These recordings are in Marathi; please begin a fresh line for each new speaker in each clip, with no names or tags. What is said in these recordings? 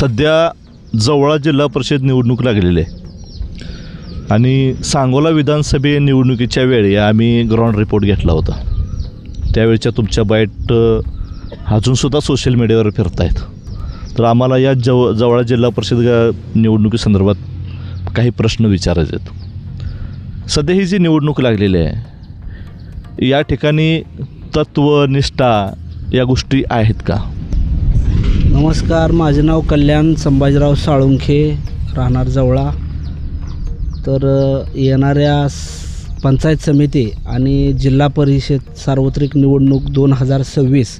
सध्या जवळा जिल्हा परिषद निवडणूक लागलेली आहे. आणि सांगोला विधानसभे निवडणुकीच्या वेळी आम्ही ग्राउंड रिपोर्ट घेतला होता. त्यावेळच्या तुमच्या बाईट अजूनसुद्धा सोशल मीडियावर फिरत आहेत तर आम्हाला या जव जवळा जिल्हा परिषद ग- निवडणुकीसंदर्भात काही प्रश्न विचारायचे आहेत. सध्या ही जी निवडणूक लागलेली आहे या ठिकाणी तत्व निष्ठा या गोष्टी आहेत का?
नमस्कार माझे नाव कल्याण संभाजीराव साळुंखे राहणार जवळा. तर येणाऱ्या पंचायत समिती आणि जिल्हा परिषद सार्वत्रिक निवडणूक दोन हजार सव्वीस.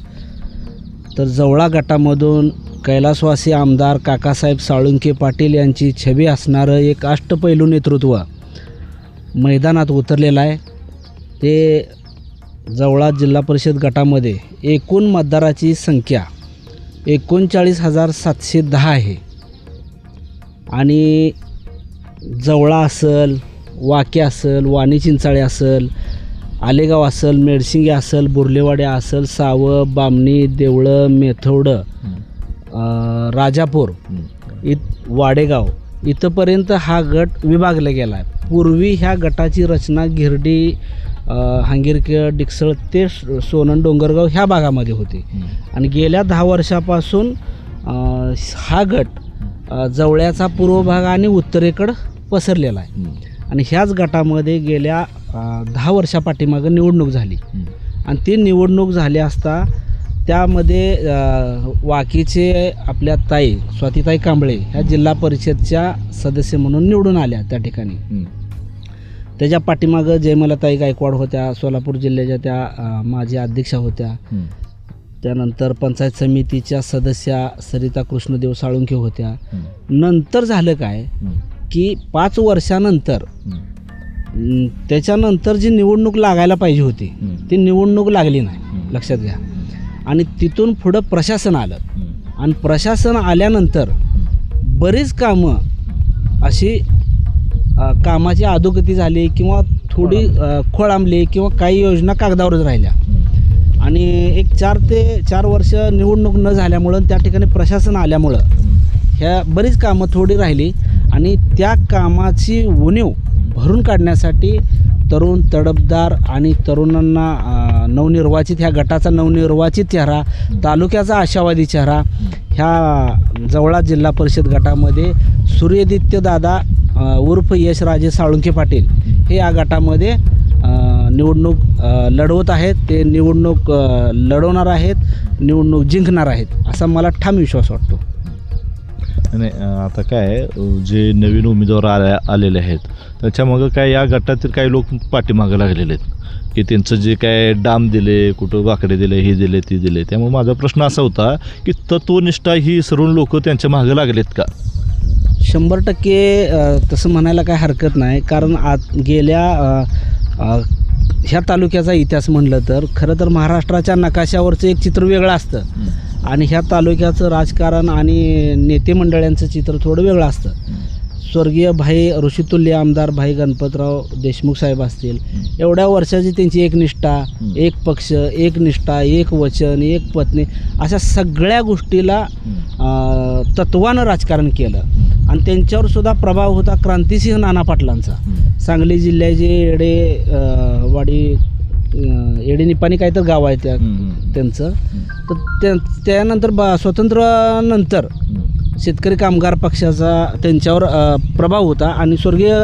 तर जवळा गटामधून कैलासवासी आमदार काकासाहेब साळुंखे पाटील यांची छबी असणारं एक अष्टपैलू नेतृत्व मैदानात उतरलेलं आहे. ते जवळा जिल्हा परिषद गटामध्ये एकूण मतदाराची संख्या एकोणचाळीस हजार सातशे दहा आहे. आणि जवळा असेल वाके असेल वाणी चिंचाळे असेल आलेगाव असेल मेडसिंगे असेल बुर्लेवाड्या असेल सावं बामणी देवळं मेथवडं अं, राजापूर इत वाडेगाव इथंपर्यंत हा गट विभागला गेला आहे पूर्वी ह्या गटाची रचना गिरडी हांगिरके डिकसळ ते सोनन डोंगरगाव ह्या भागामध्ये होती. आणि गेल्या दहा वर्षापासून हा गट जवळ्याचा पूर्व भाग आणि उत्तरेकडं पसरलेला आहे. आणि ह्याच गटामध्ये गेल्या दहा वर्षापाठीमागं निवडणूक झाली. आणि ती निवडणूक झाली असता त्यामध्ये वाकीचे आपल्या ताई स्वातीताई कांबळे ह्या जिल्हा परिषदच्या सदस्य म्हणून निवडून आल्या त्या ठिकाणी. त्याच्या पाठीमागं जयमलाताई गायकवाड होत्या सोलापूर जिल्ह्याच्या त्या माजी अध्यक्षा होत्या. त्यानंतर पंचायत समितीच्या सदस्या सरिता कृष्णदेव साळुंखे होत्या. नंतर झालं काय? की पाच वर्षानंतर त्याच्यानंतर जी निवडणूक लागायला पाहिजे होती ती निवडणूक लागली नाही लक्षात घ्या. आणि तिथून पुढं प्रशासन आलं. आणि प्रशासन आल्यानंतर बरीच कामं अशी कामाची अधोगती झाली किंवा थोडी खोळंबली किंवा काही योजना कागदावरच राहिल्या. आणि एक चार ते चार वर्ष निवडणूक न झाल्यामुळं त्या ठिकाणी प्रशासन आल्यामुळं ह्या बरीच कामं थोडी राहिली. आणि त्या कामाची उणीव भरून काढण्यासाठी तरुण तडफदार आणि तरुणांना नवनिर्वाचित ह्या गटाचा नवनिर्वाचित चेहरा तालुक्याचा आशावादी चेहरा ह्या जवळा जिल्हा परिषद गटामध्ये सूर्यदित्य दादा उर्फ यशराजे साळुंखे पाटील हे या गटामध्ये निवडणूक लढवत आहेत. ते निवडणूक लढवणार आहेत निवडणूक जिंकणार आहेत असा मला ठाम विश्वास वाटतो.
नाही आता काय जे नवीन उमेदवार आल्या आलेले आहेत त्याच्यामागं काय या गटातील काही लोक पाठीमागं लागलेले आहेत? की त्यांचं जे काय डाम दिले कुठं वाकडे दिले हे दिले ते दिले त्यामुळे माझा प्रश्न असा होता की तत्वनिष्ठा ही सर्व लोक त्यांच्या मागं लागलेत का?
शंभर टक्के तसं म्हणायला काय हरकत नाही. कारण आत गेल्या ह्या तालुक्याचा इतिहास म्हणलं तर खरं तर महाराष्ट्राच्या नकाशावरचं एक चित्र वेगळं असतं. आणि ह्या तालुक्याचं राजकारण आणि नेते मंडळांचं चित्र थोडं वेगळं असतं. स्वर्गीय भाई ऋषितुल्य आमदार भाई गणपतराव देशमुख साहेब असतील एवढ्या वर्षाची त्यांची एक निष्ठा एक पक्ष एक निष्ठा एक वचन एक पत्नी अशा सगळ्या गोष्टीला तत्वानं राजकारण केलं. आणि त्यांच्यावर सुद्धा प्रभाव होता क्रांतिसिंह नाना पाटलांचा. सांगली जिल्ह्याचे येडे अ, वाडी येडे निपाणी काय तर गाव आहे त्या त्यांचं. तर त्या त्यानंतर बा स्वातंत्र्यानंतर शेतकरी कामगार पक्षाचा त्यांच्यावर प्रभाव होता आणि स्वर्गीय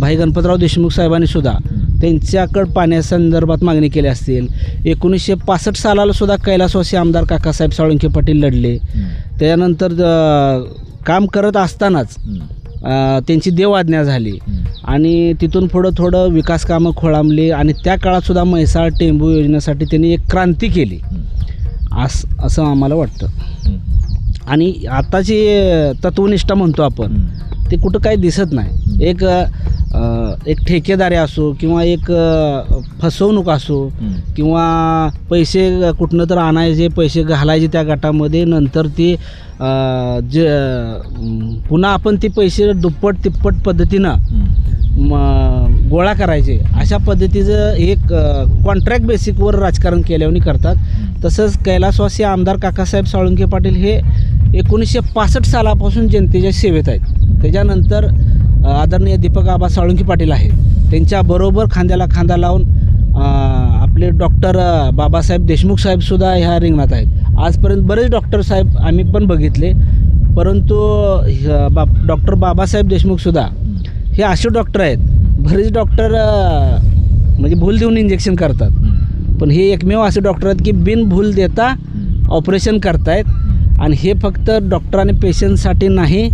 भाई गणपतराव देशमुख साहेबांनी सुद्धा त्यांच्याकडं पाण्यासंदर्भात मागणी केली असतील. एकोणीसशे पासष्ट सालाला सुद्धा कैलासवासी आमदार काकासाहेब साळुंखे पाटील लढले. त्यानंतर काम करत असतानाच अ, त्यांची देवआज्ञा झाली. आणि तिथून पुढं थोडं विकास कामं खोळंबली आणि त्या काळात सुद्धा म्हैसाळ टेंबू योजनेसाठी त्यांनी एक क्रांती केली. अस असं आम्हाला वाटतं. आणि आताची तत्वनिष्ठा म्हणतो आपण ते कुठं काही दिसत नाही. एक अ, एक ठेकेदारी असो किंवा एक अ, फसवणूक असो किंवा पैसे कुठनं तर आणायचे पैसे घालायचे त्या गटामध्ये नंतर ते जे पुन्हा आपण ते पैसे दुप्पट तिप्पट पद्धतीनं गोळा करायचे. अशा पद्धतीचं एक कॉन्ट्रॅक्ट बेसिकवर राजकारण केल्याने करतात. तसंच कैलासवासी आमदार काकासाहेब साळुंके पाटील हे एकोणीसशे पासष्ट सालापासून जनतेच्या सेवेत आहेत. त्याच्यानंतर आदरणीय दीपक आबा साळुंकी पाटील आहेत. त्यांच्याबरोबर खांद्याला खांदा लावून आपले डॉक्टर बाबासाहेब देशमुख साहेबसुद्धा ह्या रिंगणात आहेत. आजपर्यंत बरेच डॉक्टर साहेब आम्ही पण बघितले परंतु बा डॉक्टर बाबासाहेब देशमुखसुद्धा हे असे डॉक्टर आहेत बरेच डॉक्टर म्हणजे भूल देऊन इंजेक्शन करतात. पण हे एकमेव असे डॉक्टर आहेत की बिन भूल देता ऑपरेशन करतायत आणि हे फक्त डॉक्टर आणि पेशंटसाठी नाही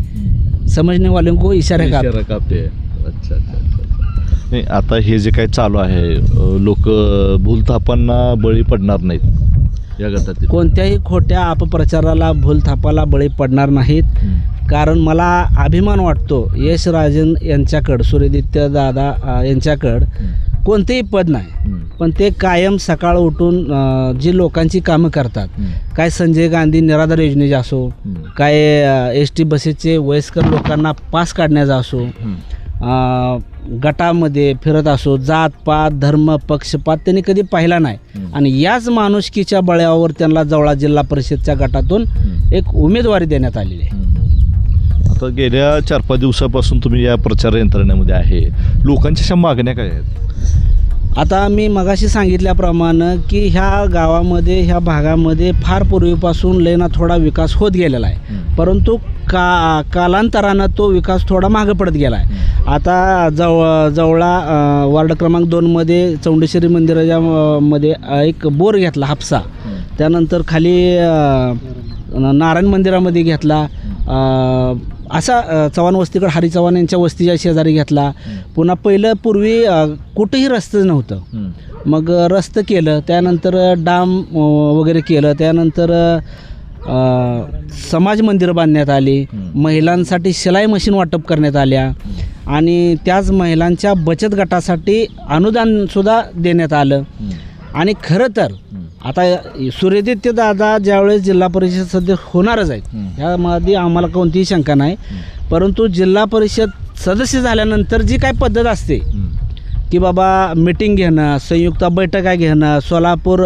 समजणेवाल्यांको को इशारे
इशारा करते. अच्छा अच्छा. नाही आता हे जे काही चालू आहे लोक भूलथापांना बळी पडणार नाहीत या गटातील
कोणत्याही खोट्या अपप्रचाराला भूलथापाला बळी पडणार नाहीत. कारण मला अभिमान वाटतो यश राजन यांच्याकडं सूर्यदित्य दादा यांच्याकडं कोणतेही पद नाही. पण ते कायम सकाळ उठून जी लोकांची कामं करतात. काय संजय गांधी निराधार योजनेचे असो. काय एस टी बसेसचे वयस्कर लोकांना पास काढण्याचा असो गटामध्ये फिरत असो जात पात धर्म पक्षपात त्यांनी कधी पाहिला नाही. आणि याच माणुसकीच्या बळावर त्यांना जवळा जिल्हा परिषदच्या गटातून. एक उमेदवारी देण्यात आलेली आहे.
आता गेल्या चार पाच दिवसापासून तुम्ही या प्रचार यंत्रणेमध्ये आहे लोकांच्या अशा मागण्या काय आहेत
आता मी मगाशी सांगितल्याप्रमाणे की ह्या गावामध्ये ह्या भागामध्ये फार पूर्वीपासून लय ना थोडा विकास होत गेलेला आहे. परंतु का कालांतरानं तो विकास थोडा मागं पडत गेला आहे आता जव जवळा वार्ड क्रमांक दोनमध्ये चौंडेश्वरी मंदिराच्या मध्ये एक बोर घेतला हापसा. त्यानंतर खाली नारायण मंदिरामध्ये घेतला. असा चव्हाण वस्तीकडे हरी चव्हाण यांच्या वस्तीच्या शेजारी घेतला पुन्हा पहिलं पूर्वी कुठंही रस्तं नव्हतं. मग रस्तं केलं त्यानंतर डाम वगैरे केलं त्यानंतर समाज मंदिर बांधण्यात आली. महिलांसाठी शिलाई मशीन वाटप करण्यात आल्या आणि त्याच महिलांच्या बचत गटासाठी अनुदानसुद्धा देण्यात आलं. आणि खरं तर. आता सूर्यदित्य दादा ज्यावेळेस जिल्हा परिषद सदस्य होणारच आहेत
हम्म.
ह्यामध्ये आम्हाला कोणतीही शंका नाही परंतु जिल्हा परिषद सदस्य झाल्यानंतर जी काय पद्धत असते. की बाबा मिटिंग घेणं संयुक्त बैठका घेणं सोलापूर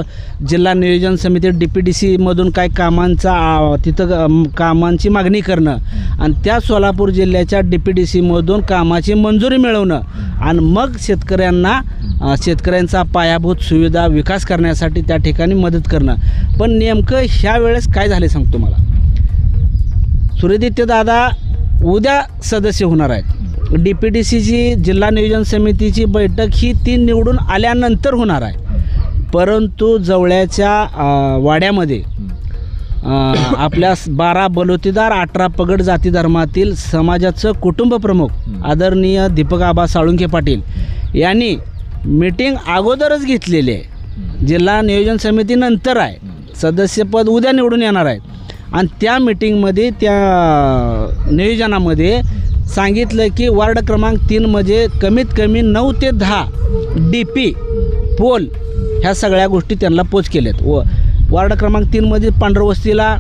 जिल्हा नियोजन समिती डी पी डी सीमधून काय कामांचा तिथं कामांची मागणी करणं आणि त्या सोलापूर जिल्ह्याच्या डी पी डी सीमधून कामाची मंजुरी मिळवणं आणि मग शेतकऱ्यांना शेतकऱ्यांचा पायाभूत सुविधा विकास करण्यासाठी त्या ठिकाणी मदत करणं. पण नेमकं ह्या वेळेस काय झाले सांगतो मला सूर्यदित्य दादा उद्या सदस्य होणार आहेत. डी पी डी सीची जिल्हा नियोजन समितीची बैठक ही ती निवडून आल्यानंतर होणार आहे. परंतु जवळच्या अ, वाड्यामध्ये आपल्या बारा बलोतीदार अठरा पगड जाती धर्मातील समाजाचं कुटुंब प्रमुख आदरणीय दीपक आबा साळुंखे पाटील यांनी मीटिंग अगोदरच घेतलेली आहे. जिल्हा नियोजन समिती नंतर आहे. सदस्यपद उद्या निवडून येणार आहेत. आणि त्या मीटिंगमध्ये त्या नियोजनामध्ये सांगितलं की वार्ड क्रमांक तीनमध्ये कमीत कमी नऊ ते दहा डी पी पोल ह्या सगळ्या गोष्टी त्यांना पोच केल्यात. व वार्ड क्रमांक तीनमध्ये पांढरवस्तीला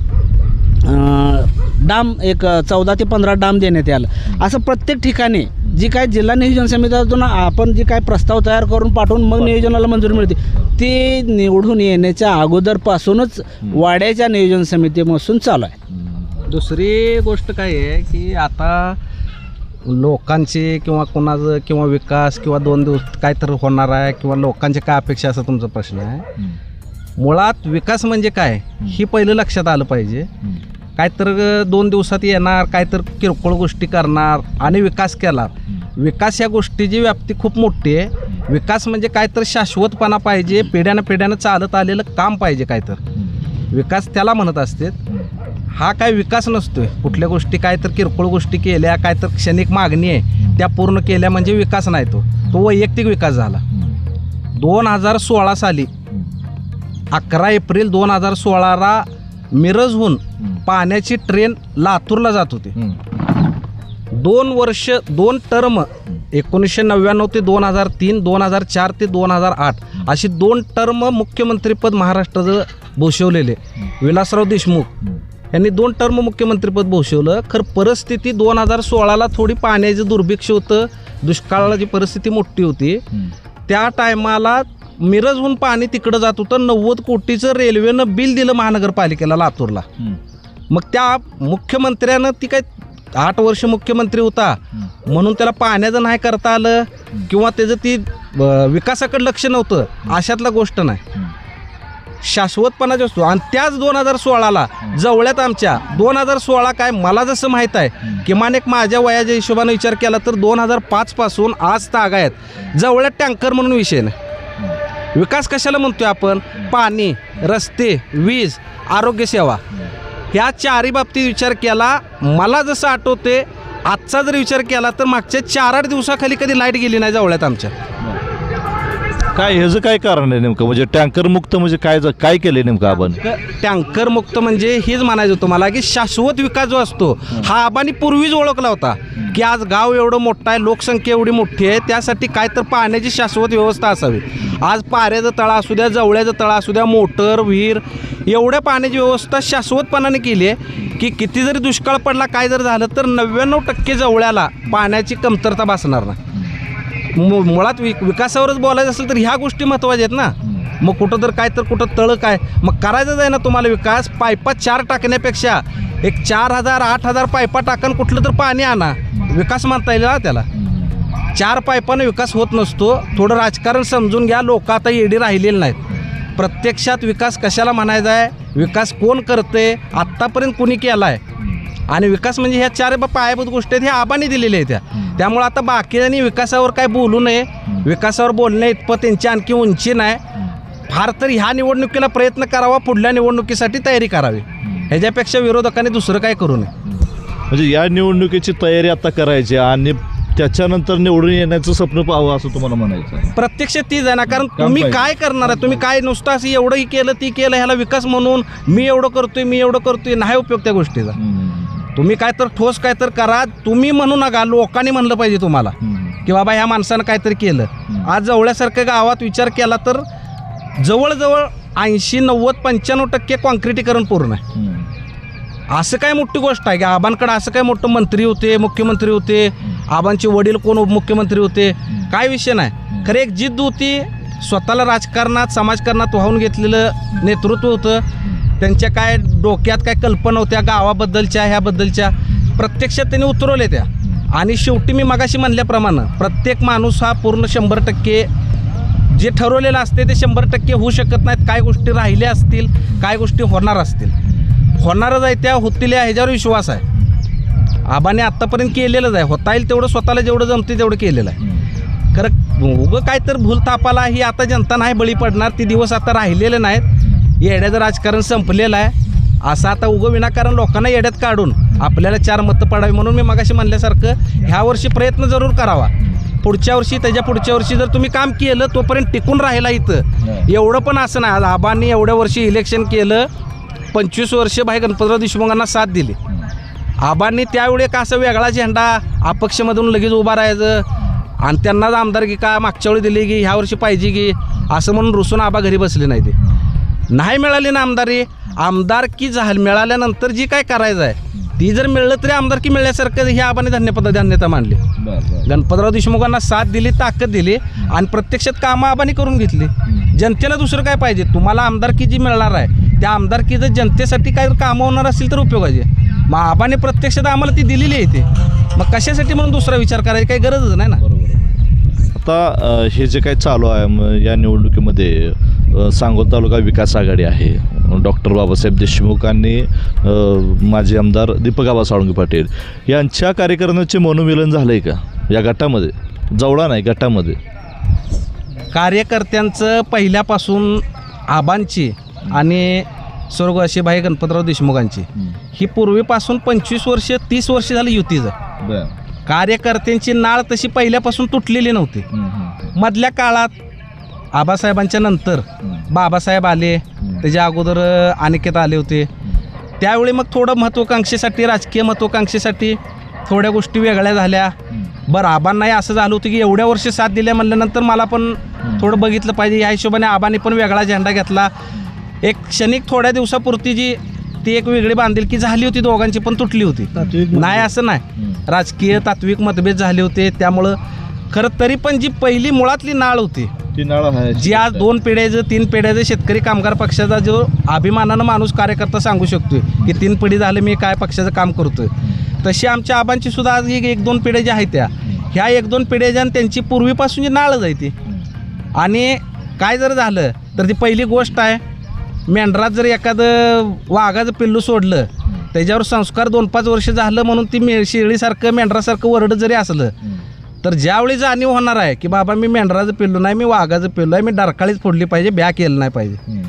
डाम एक चौदा ते पंधरा डाम देण्यात आलं असं प्रत्येक ठिकाणी जी काय जिल्हा नियोजन समितीतून आपण जी काय प्रस्ताव तयार करून पाठवून मग नियोजनाला मंजुरी मिळते. ते निवडून येण्याच्या अगोदरपासूनच वाड्याच्या नियोजन समितीपासून चालू आहे.
दुसरी गोष्ट काय आहे की आता लोकांचे किंवा कोणाचं किंवा विकास किंवा दोन दिवस काय तर होणार आहे किंवा लोकांचे काय अपेक्षा असा तुमचा प्रश्न आहे. मुळात विकास म्हणजे काय? ही पहिलं लक्षात आलं पाहिजे. काय तर दोन दिवसात येणार काय तर किरकोळ गोष्टी करणार आणि विकास केला. विकास या गोष्टीची व्याप्ती खूप मोठी आहे. विकास म्हणजे काय तर शाश्वतपणा पाहिजे पिढ्यानं पिढ्यानं चालत आलेलं काम पाहिजे काय तर विकास त्याला म्हणत असते. हा काय विकास नसतोय. कुठल्या गोष्टी काय तर किरकोळ गोष्टी केल्या काय तर क्षणिक मागणी आहे त्या पूर्ण केल्या म्हणजे विकास नाही तो. तो वैयक्तिक विकास झाला. दोन हजार सोळा साली अकरा एप्रिल दोन हजार सोळाला मिरजहून पाण्याची ट्रेन लातूरला जात होती. दोन वर्ष दोन टर्म एकोणीसशे नव्याण्णव ते दोन हजार तीन दोन हजार चार ते दोन हजार आठ अशी दोन टर्म मुख्यमंत्रीपद महाराष्ट्राचं भूषवलेले विलासराव देशमुख यांनी दोन टर्म मुख्यमंत्रीपद भूषवलं. खरं परिस्थिती दोन हजार सोळाला थोडी पाण्याचं दुर्भिक्ष होतं. दुष्काळाची परिस्थिती मोठी होती. त्या टायमाला मिरजहून पाणी तिकडं जात होतं. नव्वद कोटीचं रेल्वेनं बिल दिलं महानगरपालिकेला लातूरला. मग त्या मुख्यमंत्र्यानं ती काय आठ वर्ष मुख्यमंत्री होता. म्हणून त्याला पाण्याचं नाही करता आलं किंवा त्याचं ती विकासाकडे लक्ष नव्हतं. अशातला गोष्ट नाही. शाश्वतपणाची असतो आणि त्याच दोन हजार सोळाला जवळ्यात आमच्या दोन हजार सोळा काय मला जसं माहीत आहे किमान एक माझ्या वयाच्या हिशोबाने विचार केला तर दोन हजार पाचपासून आज तागायत जवळ्यात टँकर म्हणून विषय नाही. विकास कशाला म्हणतोय आपण? पाणी रस्ते वीज आरोग्यसेवा. ह्या चारही बाबतीत विचार केला मला जसं आठवते आजचा जर विचार केला तर मागच्या चार आठ दिवसाखाली कधी लाइट गेली नाही जवळ्यात आमच्या.
काय ह्याचं काय कारण आहे नेमकं? म्हणजे टँकर मुक्त म्हणजे काय काय केलंय नेमकं आपण?
टँकर मुक्त म्हणजे हेच म्हणायचं होतं मला की शाश्वत विकास जो असतो हा आबांनी पूर्वीच ओळखला होता की आज गाव एवढं मोठं आहे लोकसंख्या एवढी मोठी आहे त्यासाठी काय तर पाण्याची शाश्वत व्यवस्था असावी. आज पाऱ्याचं तळा असू द्या जवळ्याचं तळा असू द्या मोटर विहीर एवढ्या पाण्याची व्यवस्था शाश्वतपणाने केली आहे की किती जरी दुष्काळ पडला काय जर झालं तर नव्याण्णव टक्के जवळ्याला पाण्याची कमतरता भासणार नाही. मु- मुळात वि विकासावरच बोलायचं असेल तर ह्या गोष्टी महत्त्वाच्या आहेत ना. मग कुठं तर काय तर कुठं तळं काय. मग करायचंच आहे ना तुम्हाला विकास पायपा चार टाकण्यापेक्षा एक चार हजार आठ हजार पायपा टाकून कुठलं तर पाणी आणा. विकास मानता येईल ना त्याला. चार पायपानं विकास होत नसतो थोडं राजकारण समजून घ्या लोक आता येडी राहिलेली नाहीत. प्रत्यक्षात विकास कशाला म्हणायचा आहे? विकास कोण करते आत्तापर्यंत कुणी केला आहे आणि विकास म्हणजे ह्या चार पायाभूत गोष्टी आहेत ह्या आबाने दिलेल्या आहेत त्या. त्यामुळे आता बाकीच्यांनी विकासावर काय बोलू नये. विकासावर बोलणे इतपत त्यांची आणखी उंची नाही. फार तर ह्या निवडणुकीला प्रयत्न करावा पुढल्या निवडणुकीसाठी तयारी करावी. ह्याच्यापेक्षा विरोधकांनी दुसरं काय करू नये.
म्हणजे या निवडणुकीची तयारी आता करायची आणि त्याच्यानंतर निवडून येण्याचं स्वप्न पाहावं असं तुम्हाला म्हणायचं आहे.
प्रत्यक्ष तीच आहे ना कारण
काम
तुम्ही
पाहिजे.
काय करणार आहे? तुम्ही काय नुसतं असं एवढंही केलं ती केलं ह्याला विकास म्हणून मी एवढं करतोय मी एवढं करतोय नाही उपयोग त्या गोष्टीचा. तुम्ही काय तर ठोस काय तर करा तुम्ही म्हणू नका लोकांनी म्हणलं पाहिजे तुम्हाला. की बाबा ह्या माणसानं काहीतरी केलं. आज जवळसारख्या गावात विचार केला तर जवळजवळ ऐंशी नव्वद पंच्याण्णव टक्के कॉन्क्रिटीकरण पूर्ण आहे. असं काय मोठी गोष्ट आहे? की आबांकडे असं काय मोठं मंत्री होते मुख्यमंत्री होते आबांचे वडील कोण मुख्यमंत्री होते? काय विषय नाही. खरं एक जिद्द होती स्वतःला राजकारणात समाजकारणात वाहून घेतलेलं नेतृत्व होतं. त्यांच्या काय डोक्यात काय कल्पना होत्या गावाबद्दलच्या ह्याबद्दलच्या? प्रत्यक्षात त्यांनी उतरवल्या त्या. आणि शेवटी मी मगाशी म्हणल्याप्रमाणे प्रत्येक माणूस हा पूर्ण शंभर टक्के जे ठरवलेलं असते ते शंभर टक्के होऊ शकत नाहीत. काय गोष्टी राहिल्या असतील काय गोष्टी होणार असतील. होणारच आहे त्या होतील ह्याच्यावर विश्वास आहे. आबाने आत्तापर्यंत केलेलंच आहे. होता येईल तेवढं स्वतःला जेवढं जमते तेवढं केलेलं आहे. खरं उगं काय तर भूल तापाला ही आता जनता नाही बळी पडणार. ती दिवस आता राहिलेले नाहीत. येड्याचं राजकारण संपलेलं आहे. असं आता उगं विनाकारण लोकांना येड्यात काढून आपल्याला चार मतं पडावी म्हणून मी मगाशी म्हणल्यासारखं ह्या वर्षी प्रयत्न जरूर करावा. पुढच्या वर्षी त्याच्या पुढच्या वर्षी जर तुम्ही काम केलं तोपर्यंत टिकून राहिला इथं. एवढं पण असं नाही. आबांनी एवढ्या वर्षी इलेक्शन केलं पंचवीस वर्ष भाई गणपतराव देशमुखांना साथ दिली. आबांनी त्यावेळी एक असा वेगळा झेंडा अपक्षमधून लगेच उभा राहायचं. आणि त्यांनाच आमदारकी का मागच्या वेळी दिली की ह्या वर्षी पाहिजे की असं म्हणून रुसून आबा घरी बसले नाही ते. नाही मिळाली ना आमदारी. आमदारकी झाल मिळाल्यानंतर जी काय करायचं आहे ती जर मिळलं तरी आमदारकी मिळण्यासारखं ही आबाने धन्यपद धन्यता मानली. गणपतराव देशमुखांना साथ दिली ताकद दिली आणि प्रत्यक्षात कामं आबाने करून घेतली. जनतेला दुसरं काय पाहिजे? तुम्हाला आमदारकी जी मिळणार आहे त्या आमदारकीचं जनतेसाठी काय कामं होणार असतील तर उपयोगाचे. मग आबाने प्रत्यक्षात आम्हाला ती दिलेली आहे ते मग कशासाठी म्हणून दुसरा विचार करायची काही गरजच नाही ना?
आता अ, हे जे काही चालू आहे म, या निवडणुकीमध्ये अ, सांगोल तालुका विकास आघाडी आहे. डॉक्टर बाबासाहेब देशमुख आणि अ, माजी आमदार दीपक आबा साळुंगे पाटील यांच्या कार्यकर्त्यांचे मनोमिलन झालं आहे का? या गटामध्ये? जवळा नाही गटामध्ये.
कार्यकर्त्यांचं पहिल्यापासून आबांची आणि स्वर्गवासी भाई गणपतराव देशमुखांची. ही पूर्वीपासून पंचवीस वर्ष तीस वर्ष झाली युतीचं. कार्यकर्त्यांची नाळ तशी पहिल्यापासून तुटलेली नव्हती. मधल्या काळात आबासाहेबांच्या नंतर बाबासाहेब आले त्याच्या अगोदर अ, अनिकेत आले होते. त्यावेळी मग थोडं महत्त्वाकांक्षेसाठी राजकीय महत्त्वाकांक्षेसाठी थोड्या गोष्टी वेगळ्या झाल्या. बरं आबांनाही असं झालं होतं की एवढ्या वर्ष साथ दिल्या म्हणल्यानंतर मला पण थोडं बघितलं पाहिजे. या हिशोबाने आबांनी पण वेगळा झेंडा घेतला. एक क्षणिक थोड्या दिवसापुरती जी ती एक वेगळी बांधिलकी झाली होती दोघांची पण तुटली होती.
तात्विक
नाही असं नाही. राजकीय तात्विक मतभेद झाले होते. त्यामुळं खरं तरी पण जी पहिली मुळातली नाळ होती
ती नाळ आहे.
जी आज दोन पिढ्याचं तीन पिढ्याचं शेतकरी कामगार पक्षाचा जो अभिमानानं माणूस कार्यकर्ता सांगू शकतोय की तीन पिढी झालं मी काय पक्षाचं काम करतोय. तशी आमच्या आबांची सुद्धा आज ही एक दोन पिढ्या ज्या आहेत त्या ह्या एक दोन पिढ्या ज्या त्यांची पूर्वीपासून जी नाळच आहे ती. आणि काय जर झालं तर ती पहिली गोष्ट आहे मेंढरात जर एखादं वाघाचं पिल्लू सोडलं त्याच्यावर संस्कार दोन पाच वर्ष झालं म्हणून ती मे शेळीसारखं मेंढरासारखं वरड जरी असलं तर ज्यावेळी जाणीव होणार आहे की बाबा मी मेंढराचं पिल्लू नाही मी वाघाचं पिल्लू आहे मी डरकाळीच फोडली पाहिजे ब्या केलं नाही पाहिजे.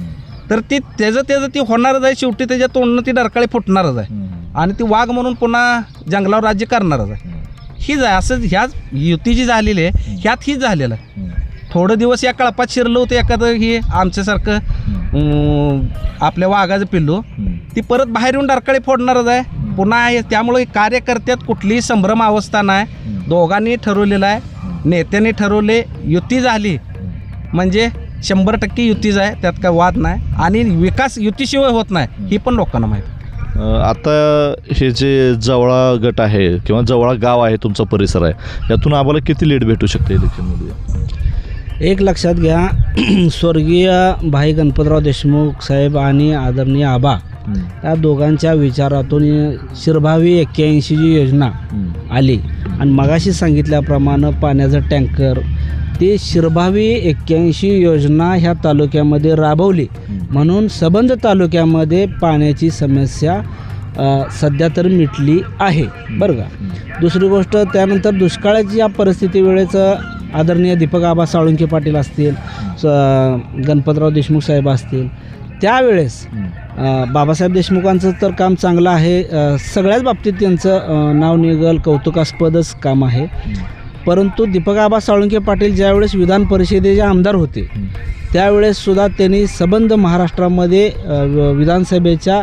तर ती त्याचं त्याचं ती होणारच आहे शेवटी त्याच्या तोंडनं ती डरकाळी फुटणारच आहे. आणि ती वाघ म्हणून पुन्हा जंगलावर राज्य करणारच आहे. हीच आहे असंच ह्याच युती जी झालेली आहे ह्यात हीच झालेलं आहे. थोडं दिवस या कळपात शिरलं होतं एखादं हे आमच्यासारखं अं, आपल्या वाघाचं पिल्लू. ती परत बाहेर येऊन डरकाळी फोडणारच आहे. पुन्हा हे- त्यामुळे कार्यकर्त्यात कुठलीही संभ्रम अवस्था नाही. दोघांनी ठरवलेलं आहे. नेत्यांनी ठरवले युती झाली. म्हणजे शंभर टक्के युतीच आहे त्यात काय वाद नाही. आणि विकास युतीशिवाय होत नाही ही पण लोकांना माहिती
अ, आता हे जे जवळा गट आहे किंवा जवळा गाव आहे तुमचा परिसर आहे यातून आम्हाला किती लीड भेटू शकते इलेक्शनमध्ये?
एक लक्षात घ्या स्वर्गीय भाई गणपतराव देशमुख साहेब आणि आदरणीय आबा या दोघांच्या विचारातून शिरभावी एक्क्याऐंशी जी योजना आली. आणि मगाशी सांगितल्याप्रमाणे पाण्याचं टँकर ती शिरभावी एक्क्याऐंशी योजना ह्या तालुक्यामध्ये राबवली. म्हणून सबंध तालुक्यामध्ये पाण्याची समस्या सध्या तर मिटली आहे. बरं का? दुसरी गोष्ट त्यानंतर दुष्काळाची या परिस्थिती वेळेस आदरणीय दीपक आबा साळुंके पाटील असतील स- गणपतराव देशमुख साहेब असतील त्यावेळेस बाबासाहेब देशमुखांचं तर काम चांगलं आहे. सगळ्याच बाबतीत त्यांचं नाव निघल कौतुकास्पदच काम आहे. परंतु दीपक आबा साळुंके पाटील ज्यावेळेस विधान परिषदेचे आमदार होते त्यावेळेस सुद्धा त्यांनी सबंध महाराष्ट्रामध्ये विधानसभेच्या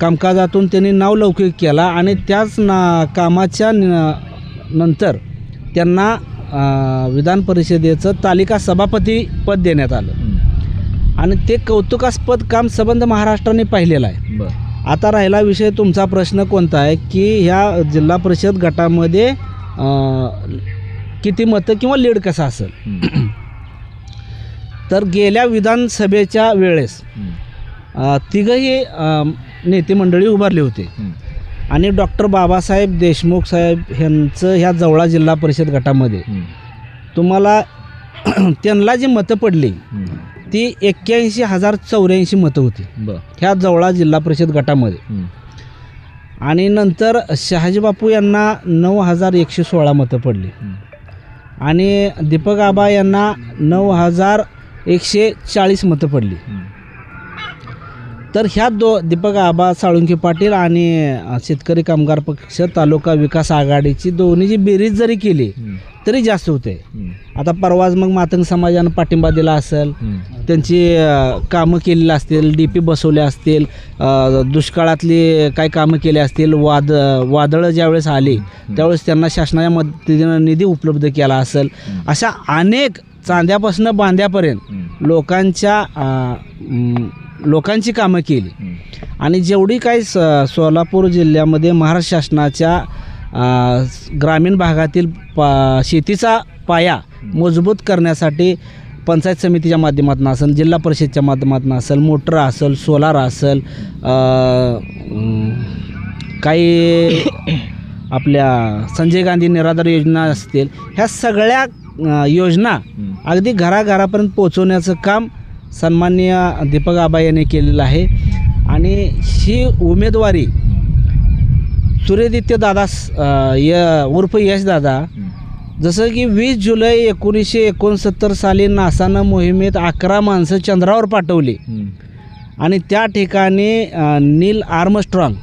कामकाजातून त्यांनी नावलौकिक केला आणि त्याच ना कामाच्या नंतर त्यांना विधान परिषदेचं तालिका सभापती पद देण्यात आलं. आणि ते कौतुकास्पद काम सबंध महाराष्ट्राने पाहिलेलं आहे. आता राहिला विषय तुमचा प्रश्न कोणता आहे की ह्या जिल्हा परिषद गटामध्ये किती मतं किंवा लीड कसा असेल? तर गेल्या विधानसभेच्या वेळेस तिघही नेते मंडळी उभारले होते. आणि डॉक्टर बाबासाहेब देशमुख साहेब यांचं ह्या जवळा जिल्हा परिषद गटामध्ये तुम्हाला त्यांना जी मतं पडली ती एक्क्याऐंशी हजार चौऱ्याऐंशी मतं होती. ह्या जवळा जिल्हा परिषद गटामध्ये. आणि नंतर शहाजी बापू यांना नऊ हजार एकशे सोळा मतं पडली. आणि दीपक आबा यांना नऊ हजार एकशे चाळीस मतं पडली. तर ह्या दो दीपक आबा साळुंखे पाटील आणि शेतकरी कामगार पक्ष तालुका विकास आघाडीची दोन्हीची बेरीज जरी केली तरी जास्त होते. आता परवाच मग मातंग समाजानं पाठिंबा दिला असेल त्यांची कामं केलेली असतील डी पी बसवल्या असतील दुष्काळातली काही कामं केली असतील वाद वादळं ज्यावेळेस आली त्यावेळेस त्यांना शासनाच्या मदतीनं निधी उपलब्ध केला असेल. अशा अनेक चांद्यापासून बांध्यापर्यंत लोकांच्या लोकांची कामं केली. आणि जेवढी काही स सोलापूर जिल्ह्यामध्ये महाराष्ट्र शासनाच्या ग्रामीण भागातील पा शेतीचा पाया मजबूत करण्यासाठी पंचायत समितीच्या माध्यमातून असेल जिल्हा परिषदच्या माध्यमातून असेल मोटर असेल सोलार असेल काही आपल्या संजय गांधी निराधार योजना असतील ह्या सगळ्या योजना अगदी घराघरापर्यंत पोचवण्याचं काम सन्माननीय दीपक आबा यांनी केलेलं आहे. आणि ही उमेदवारी सूर्यदित्य दादा य उर्फ यश दादा जसं की वीस जुलै एकोणीसशे एकोणसत्तर साली नासानं मोहिमेत अकरा माणसं चंद्रावर पाठवली. आणि त्या ठिकाणी नील आर्मस्ट्रॉंग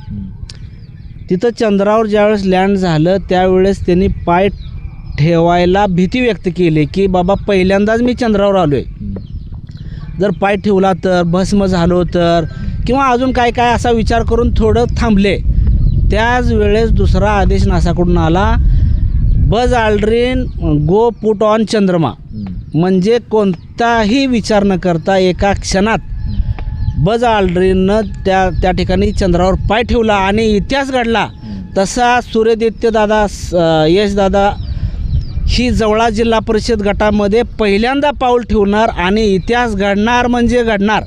तिथं चंद्रावर ज्यावेळेस लँड झालं त्यावेळेस त्यांनी पाय ठेवायला भीती व्यक्त केली की बाबा पहिल्यांदाच मी चंद्रावर आलो आहे जर पाय ठेवला तर भस्म झालो तर किंवा अजून काय काय असा विचार करून थोडं थांबले त्याच वेळेस दुसरा आदेश नासाकडून आला बज आल्ड्रिन गो पुट ऑन चंद्रमा. म्हणजे कोणताही विचार न करता एका क्षणात बज आल्ड्रिननं त्या त्या ठिकाणी चंद्रावर पाय ठेवला आणि इतिहास घडला. तसा सूर्यदित्य दादा यश दादा ही जवळा जिल्हा परिषद गटामध्ये पहिल्यांदा पाऊल ठेवणार आणि इतिहास घडणार म्हणजे घडणार.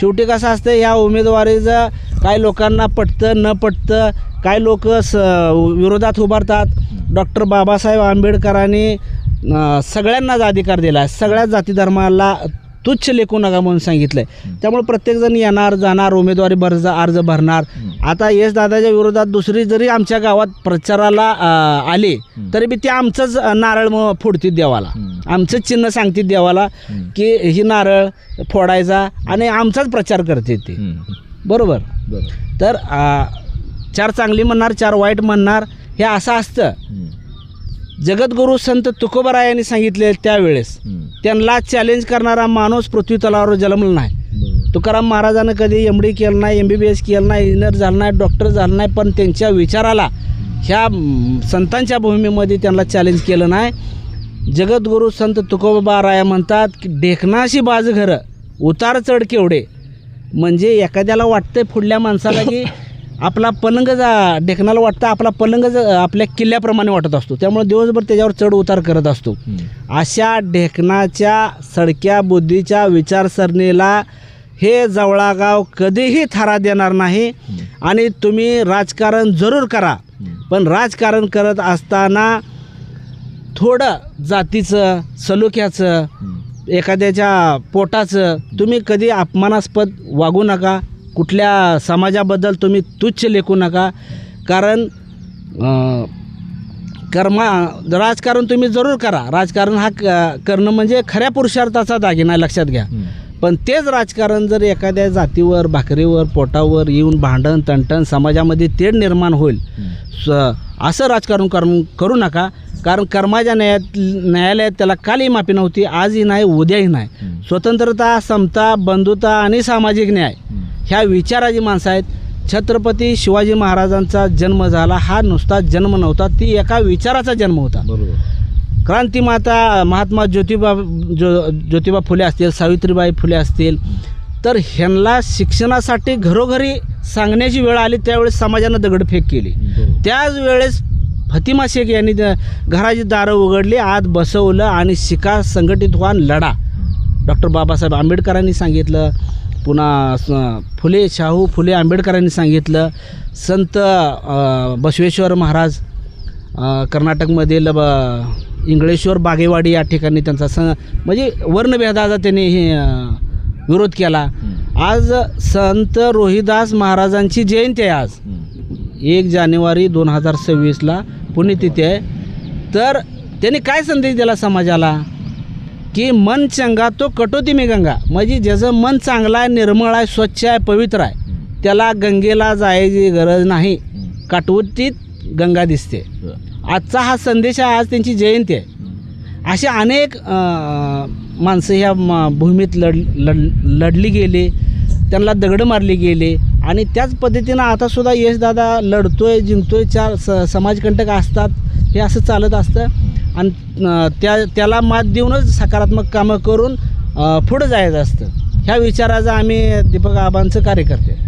शेवटी कसं असतं या उमेदवारीचं काय लोकांना पटतं न पटतं काय लोक स विरोधात उभारतात. डॉक्टर बाबासाहेब आंबेडकरांनी सगळ्यांनाच अधिकार दिला आहे सगळ्या जाती धर्माला तुच्छ लेखू नका म्हणून सांगितलं आहे त्यामुळे प्रत्येकजण येणार जाणार उमेदवारी भर अर्ज भरणार. आता यश दादाच्या विरोधात दुसरी जरी आमच्या गावात प्रचाराला आली तरी बी ते आमचंच नारळ मग फोडतील देवाला. आमचंच चिन्ह सांगतील देवाला की ही नारळ फोडायचा आणि आमचाच प्रचार करते ते. बरोबर? तर चार चांगली म्हणणार चार वाईट म्हणणार हे असं असतं. जगद्गुरू संत तुकोबराय यांनी सांगितले त्यावेळेस त्यांना चॅलेंज करणारा माणूस पृथ्वी तलावर जन्मला नाही. तुकाराम महाराजानं कधी एम डी केलं नाही एम बी बी एस केलं नाही इंजिनियर झालं नाही डॉक्टर झालं नाही पण त्यांच्या विचाराला ह्या संतांच्या भूमीमध्ये त्यांना चॅलेंज केलं नाही. जगद्गुरू संत तुकोबाराया म्हणतात की ढेकणाशी बाज घरं उतार चढ केवढे? म्हणजे एखाद्याला वाटतंय पुढल्या माणसाला की आपला पलंग जा ढेकणाला वाटतं आपला पलंग ज- आपल्या किल्ल्याप्रमाणे वाटत असतो. त्यामुळे दिवसभर त्याच्यावर चढ उतार करत असतो. अशा ढेकणाच्या सडक्या बुद्धीच्या विचारसरणीला हे जवळागाव कधीही थारा देणार नाही. आणि तुम्ही राजकारण जरूर करा. पण राजकारण करत असताना थोडं जातीचं सलोख्याचं एखाद्याच्या पोटाचं तुम्ही कधी अपमानास्पद वागू नका. कुठल्या समाजाबद्दल तुम्ही तुच्छ लेखू नका. कारण कर्मा राजकारण तुम्ही जरूर करा. राजकारण हा क- करणं म्हणजे खऱ्या पुरुषार्थाचा दागिना लक्षात घ्या. पण तेच राजकारण जर एखाद्या जातीवर भाकरीवर पोटावर येऊन भांडण तंटण समाजामध्ये तेढ निर्माण होईल. स असं राजकारण करून करू नका. कारण कर्माच्या न्यायात न्यायालयात त्याला कालही माफी नव्हती आजही नाही उद्याही नाही. स्वतंत्रता समता बंधुता आणि सामाजिक न्याय ह्या विचाराची माणसं आहेत. छत्रपती शिवाजी महाराजांचा जन्म झाला हा नुसता जन्म नव्हता ती एका विचाराचा जन्म होता.
बरोबर.
क्रांतिमाता महात्मा ज्योतिबा ज्यो ज्योतिबा फुले असतील सावित्रीबाई फुले असतील तर ह्यांना शिक्षणासाठी घरोघरी सांगण्याची वेळ आली त्यावेळेस समाजानं दगडफेक केली. त्याच वेळेस फतिमा शेख यांनी घराची दारं उघडली आत बसवलं आणि शिका संघटित व्हा लढा. डॉक्टर बाबासाहेब आंबेडकरांनी सांगितलं पुन्हा फुले शाहू फुले आंबेडकरांनी सांगितलं संत बसवेश्वर महाराज कर्नाटकमधील ब इंगळेश्वर बागेवाडी या ठिकाणी त्यांचा स म्हणजे वर्णभेदाचा त्यांनी हे विरोध केला. आज संत रोहिदास महाराजांची जयंती आहे आज. एक जानेवारी दोन हजार सव्वीसला पुण्यतिथी आहे. तर त्यांनी काय संदेश दिला समाजाला? की मन चंगा तो कटोती मी गंगा. म्हणजे ज्याचं मन चांगलं आहे निर्मळ आहे स्वच्छ आहे पवित्र आहे त्याला गंगेला जायची गरज नाही. काटवटीत गंगा दिसते. आजचा हा संदेश आहे आज त्यांची जयंती आहे. असे अनेक माणसं ह्या म- भूमीत लढ लढ लढली गेली. त्यांना दगडं मारली गेली. आणि त्याच पद्धतीनं आतासुद्धा यशदादा लढतोय जिंकतोय चार स समाजकंटक असतात हे असं चालत असतं. आणि त्या त्याला मात देऊनच सकारात्मक कामं करून पुढं जायचं असतं. ह्या विचाराचं आम्ही दीपक आबांचं कार्यकर्ते आहे.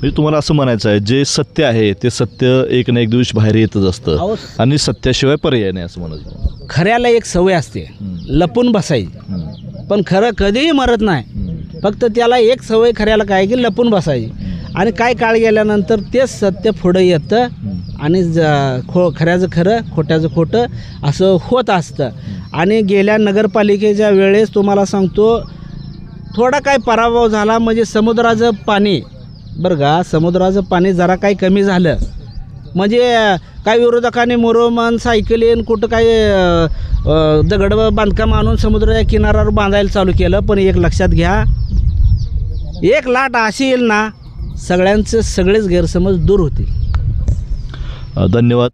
म्हणजे तुम्हाला असं म्हणायचं आहे जे सत्य आहे ते सत्य एक ना एक दिवस बाहेर येतच असतं. आणि सत्याशिवाय पर्याय नाही असं म्हणायचं.
खऱ्याला एक सवय असते. लपून बसायची. पण खरं कधीही मरत नाही. फक्त त्याला एक सवय खऱ्याला काय की लपून बसायची. आणि काय काळ गेल्यानंतर तेच सत्य पुढं येतं आणि ज खो खऱ्याचं खरं खोट्याचं खोटं असं होत असतं. आणि गेल्या नगरपालिकेच्या वेळेस तुम्हाला सांगतो थोडा काय पराभव झाला म्हणजे समुद्राचं पाणी. बरं का समुद्राचं पाणी जरा काही कमी झालं. म्हणजे काय विरोधकांनी मोरोमन सायकलीन कुठं काय अ, अ, दगड बांधकाम आणून समुद्राच्या किनाऱ्यावर बांधायला चालू केलं पण एक लक्षात घ्या. एक लाट अशी येईल ना सगळ्यांचे सगळेच गैरसमज दूर होतील.
धन्यवाद.